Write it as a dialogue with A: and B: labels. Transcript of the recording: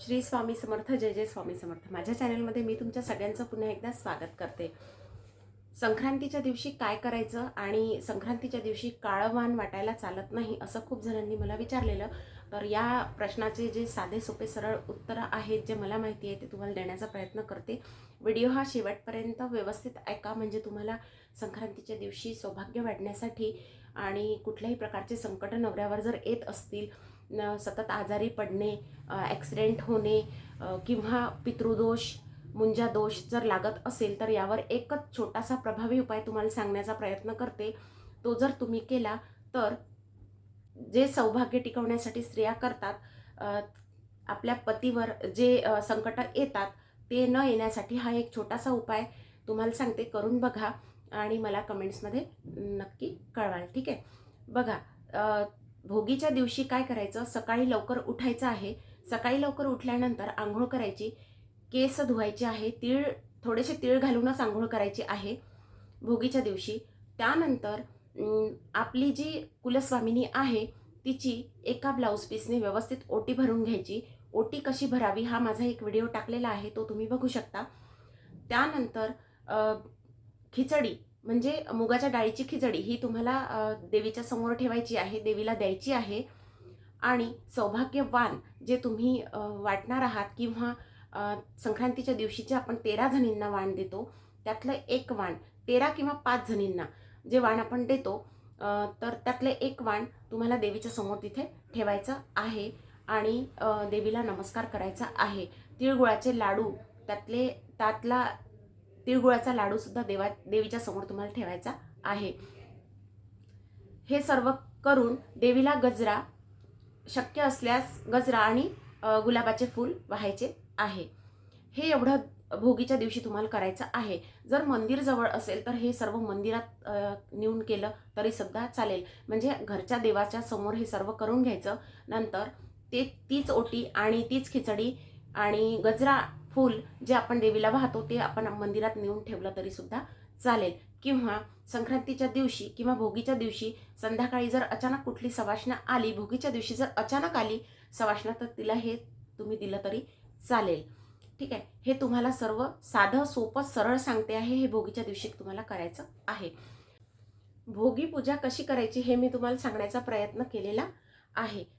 A: श्री स्वामी समर्थ जय जय स्वामी समर्थ. माझ्या चॅनलमध्ये मी तुमच्या सगळ्यांचं पुन्हा एकदा स्वागत करते. संक्रांतीच्या दिवशी काय करायचं आणि संक्रांतीच्या दिवशी काळवान वाटायला चालत नाही असं खूप जणांनी मला विचारलेलं. तर या प्रश्नाचे जे साधे सोपे सरळ उत्तरं आहेत जे मला माहिती आहे ते तुम्हाला देण्याचा प्रयत्न करते. व्हिडिओ हा शेवटपर्यंत व्यवस्थित ऐका म्हणजे तुम्हाला संक्रांतीच्या दिवशी सौभाग्य वाढण्यासाठी आणि कुठल्याही प्रकारचे संकट नवऱ्यावर जर येत असतील सतत आजारी पडणे ॲक्सिडेंट होणे किंवा पितृदोष मुंजा दोष जर लागत असेल तर यावर एकच छोटासा प्रभावी उपाय तुम्हाला सांगण्याचा प्रयत्न करते. तो जर तुम्ही केला तर जे सौभाग्य टिकवण्यासाठी स्त्रिया करतात आपल्या पतीवर जे संकट येतात ते न येण्यासाठी हा एक छोटासा उपाय तुम्हाला सांगते. करून बघा आणि मला कमेंट्समध्ये नक्की कळवाल. ठीक आहे? बघा भोगीच्या दिवशी काय करायचं? सकाळी लवकर उठायचं आहे. सकाळी लवकर उठल्यानंतर आंघोळ करायची. केस धुवायचे आहे. तीळ थोडेसे तीळ घालूनच आंघोळ करायची आहे भोगीच्या दिवशी. त्यानंतर आपली जी कुलस्वामिनी आहे तिची एका ब्लाऊज पीसने व्यवस्थित ओटी भरून घ्यायची. ओटी कशी भरावी हा माझा एक व्हिडिओ टाकलेला आहे तो तुम्ही बघू शकता. त्यानंतर खिचडी. म्हणजे मुगाच्या डाळीची खिचडी ही तुम्हाला देवीच्या समोर ठेवायची आहे देवीला द्यायची आहे. आणि सौभाग्यवान जे तुम्ही वाटणार आहात किंवा संक्रांतीच्या दिवशीचे आपण तेरा जणींना वाण देतो त्यातलं एक वाण तेरा किंवा पाच जणींना जे वाण आपण देतो तर त्यातलं एक वाण तुम्हाला देवीच्या समोर तिथे ठेवायचं आहे आणि देवीला नमस्कार करायचा आहे. तिळगुळाचे लाडू त्यातले त्यातला तिळगुळाचा लाडूसुद्धा देवा देवीच्या समोर तुम्हाला ठेवायचा आहे. हे सर्व करून देवीला गजरा शक्य असल्यास गजरा आणि गुलाबाचे फूल व्हायचे आहे. हे एवढं भोगीच्या दिवशी तुम्हाला करायचं आहे. जर मंदिर जवळ असेल तर हे सर्व मंदिरात नेऊन केलं तरी सुद्धा चालेल. म्हणजे घरच्या देवाच्या समोर हे सर्व करून घ्यायचं. नंतर ते तीच ओटी आणि तीच खिचडी आणि गजरा फूल जे आपण देवीला वाहतो ते आपण मंदिरात नेऊन ठेवलं तरी सुद्धा चालेल. किंवा संक्रांतीच्या दिवशी किंवा भोगीच्या दिवशी संध्याकाळी जर अचानक कुठली सवाष्ण आली भोगीच्या दिवशी जर अचानक आली सवासना तर तिला हे तुम्ही दिलं तरी चालेल. ठीक आहे? हे तुम्हाला सर्व साधं सोपं सरळ सांगते आहे हे भोगीच्या दिवशी तुम्हाला करायचं आहे. भोगी पूजा कशी करायची हे मी तुम्हाला सांगण्याचा प्रयत्न केलेला आहे.